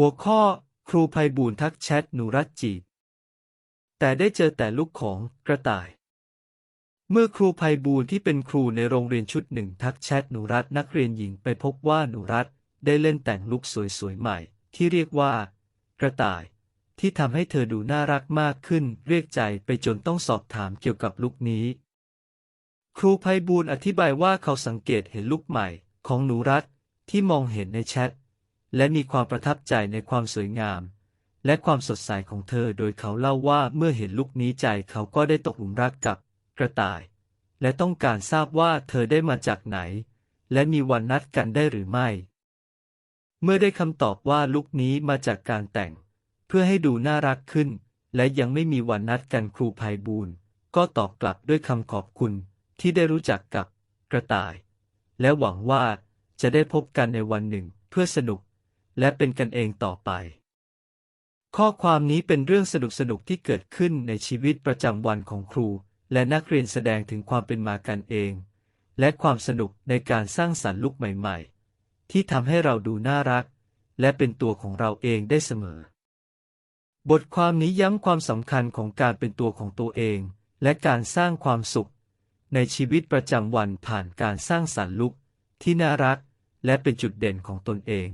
หัวข้อ ครูไพบูลทักแชทหนูรัดจีบ แต่ได้เจอแต่ลูกของกระต่าย เมื่อครูไพบูลที่เป็นครูในโรงเรียนชุดหนึ่งทักแชทหนูรัดนักเรียนหญิงไปพบว่าหนูรัดได้เล่นแต่งลุคสวยๆใหม่ ที่เรียกว่า กระต่าย ที่ทำให้เธอดูน่ารักมากขึ้น เรียกใจไปจนต้องสอบถามเกี่ยวกับลุคนี้ ครูไพบูลอธิบายว่าเขาสังเกตเห็นลุคใหม่ ของหนูรัดที่มองเห็นในแชท และมีความประทับใจในความสวยงาม และความสดใสของเธอโดยเขาเล่าว่าเมื่อเห็นลุคนี้ใจเขาก็ได้ตกหลุมรักกับกระต่าย และต้องการทราบว่าเธอได้มาจากไหน และมีวันนัดกันได้หรือไม่ เมื่อได้คำตอบว่าลุคนี้มาจากการแต่ง เพื่อให้ดูน่ารักขึ้น และยังไม่มีวันนัดกันครูภัยบูลก็ตอบกลับด้วยคำขอบคุณที่ได้รู้จักกับกระต่าย และหวังว่าจะได้พบกันในวันหนึ่งเพื่อสนุก และเป็นกันเองต่อไป ข้อความนี้เป็นเรื่องสนุกสนุกที่เกิดขึ้นในชีวิตประจำวันของครู และนักเรียนแสดงถึงความเป็นมากันเอง และความสนุกในการสร้างสรรค์ลุกใหม่ ๆ ที่ทำให้เราดูน่ารัก และเป็นตัวของเราเองได้เสมอ บทความนี้ย้ำความสำคัญของการเป็นตัวของตัวเอง และการสร้างความสุข ในชีวิตประจำวันผ่านการสร้างสรรค์ลุกที่น่ารัก และเป็นจุดเด่นของตนเอง